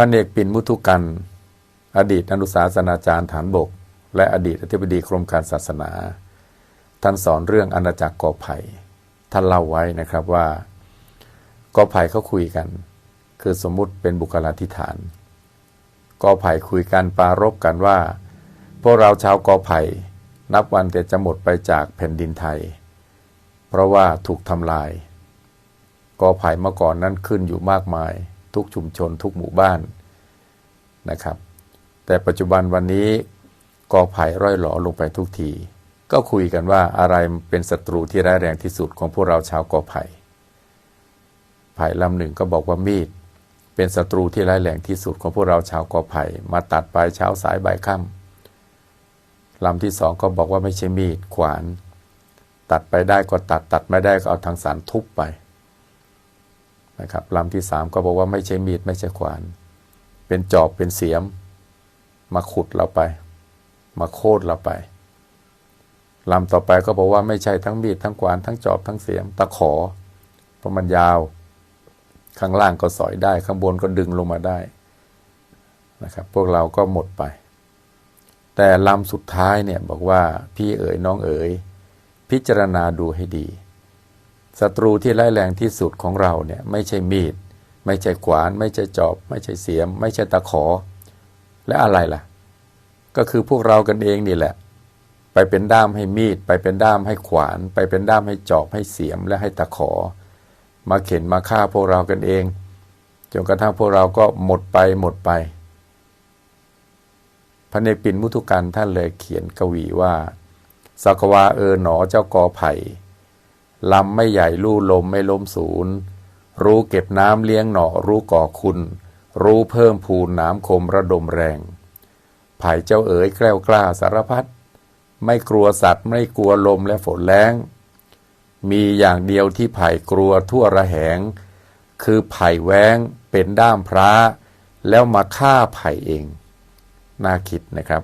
พันเอกปิ่นมุทุกัน อดีตอนุสาสนาจารย์ฐานบก และอดีตอธิบดีกรมการศาสนา ท่านสอนเรื่องอาณาจักรกอไผ่ท่านเล่าไว้นะครับว่ากอไผ่เขาคุยกัน คือสมมุติเป็นบุคลาธิฐานกอไผ่คุยกันปรารบกันว่า พวกเราชาวกอไผ่นับวันแต่จะหมดไปจากแผ่นดินไทย เพราะว่าถูกทำลายกอไผ่เมื่อก่อนนั้นขึ้นอยู่มากมาย ทุกชุมชน ทุกหมู่บ้านนะครับ แต่ปัจจุบันวันนี้กอไผ่ร่อยหลอลงไปทุกที ก็คุยกันว่าอะไรเป็นศัตรูที่ร้ายแรงที่สุดของพวกเราชาวกอไผ่ไผ่ลำหนึ่งก็บอกว่ามีด เป็นศัตรูที่ร้ายแรงที่สุดของพวกเราชาวกอไผ่มาตัดปลายเช้าสายบ่ายค่ำลำที่สองก็บอกว่าไม่ใช่มีดขวาน ตัดไปได้ก็ตัดตัดไม่ได้ก็เอาทางสารทุบไป นะครับลำที่สามก็บอกว่าไม่ใช่มีดไม่ใช่ขวาน เป็นจอบเป็นเสียม มาขุดเราไป มาโค่นเราไปลำต่อไปก็บอกว่าไม่ใช่ทั้งมีดทั้งขวานทั้งจอบทั้งเสียมตะขอ เพราะมันยาว ข้างล่างก็สอยได้ ข้างบนก็ดึงลงมาได้นะครับ พวกเราก็หมดไป แต่ลำสุดท้ายเนี่ยบอกว่าพี่เอ๋ยน้องเอ๋ยพิจารณาดูให้ดี ศัตรูที่ร้ายแรงที่สุดของเราเนี่ยไม่ใช่มีด ไม่ใช่ขวาน ไม่ใช่จอบ ไม่ใช่เสียม ไม่ใช่ตะขอ และอะไรล่ะ ก็คือพวกเรากันเองนี่แหละ ไปเป็นด้ามให้มีด ไปเป็นด้ามให้ขวาน ไปเป็นด้ามให้จอบให้เสียมและให้ตะขอ มาเข็นมาฆ่าพวกเรากันเองจนกระทั่งพวกเราก็หมดไปหมดไป พระเนปินมุทุกันท่านเลยเขียนกวีว่าสักวาเออหนอเจ้ากอไผ่ ลำไม่ใหญ่ลู่ลมไม่ล้มศูนย์ รู้เก็บน้ำเลี้ยงหน่อรู้ก่อคุณ รู้เพิ่มพูนน้ำคมระดมแรงไผ่เจ้าเอ๋ยแกล้วกล้าสารพัดไม่กลัวสัตว์ไม่กลัวลมและฝนแรงมีอย่างเดียวที่ไผ่กลัวทั่วระแหง คือไผ่แว้งเป็นด้ามพระ แล้วมาฆ่าไผ่เอง น่าคิดนะครับ